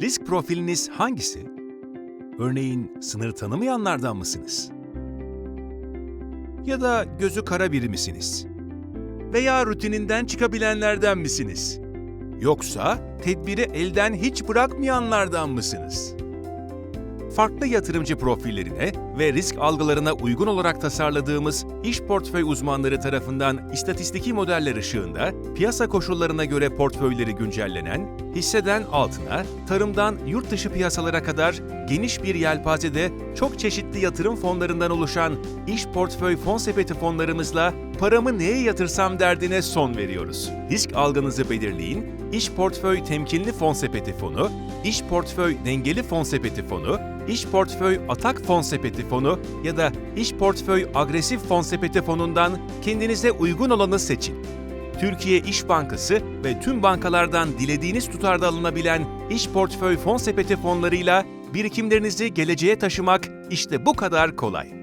Risk profiliniz hangisi? Örneğin sınır tanımayanlardan mısınız? Ya da gözü kara biri misiniz? Veya rutininden çıkabilenlerden misiniz? Yoksa tedbiri elden hiç bırakmayanlardan mısınız? Farklı yatırımcı profillerine ve risk algılarına uygun olarak tasarladığımız iş portföy uzmanları tarafından istatistiki modeller ışığında piyasa koşullarına göre portföyleri güncellenen, hisseden altına, tarımdan yurt dışı piyasalara kadar geniş bir yelpazede çok çeşitli yatırım fonlarından oluşan iş portföy fon sepeti fonlarımızla paramı neye yatırsam derdine son veriyoruz. Risk algınızı belirleyin, iş portföy temkinli fon sepeti fonu, iş portföy dengeli fon sepeti fonu, iş portföy atak fon sepeti fonu ya da iş portföy agresif fon sepeti fonundan kendinize uygun olanı seçin. Türkiye İş Bankası ve tüm bankalardan dilediğiniz tutarda alınabilen iş portföy fon sepeti fonlarıyla birikimlerinizi geleceğe taşımak işte bu kadar kolay.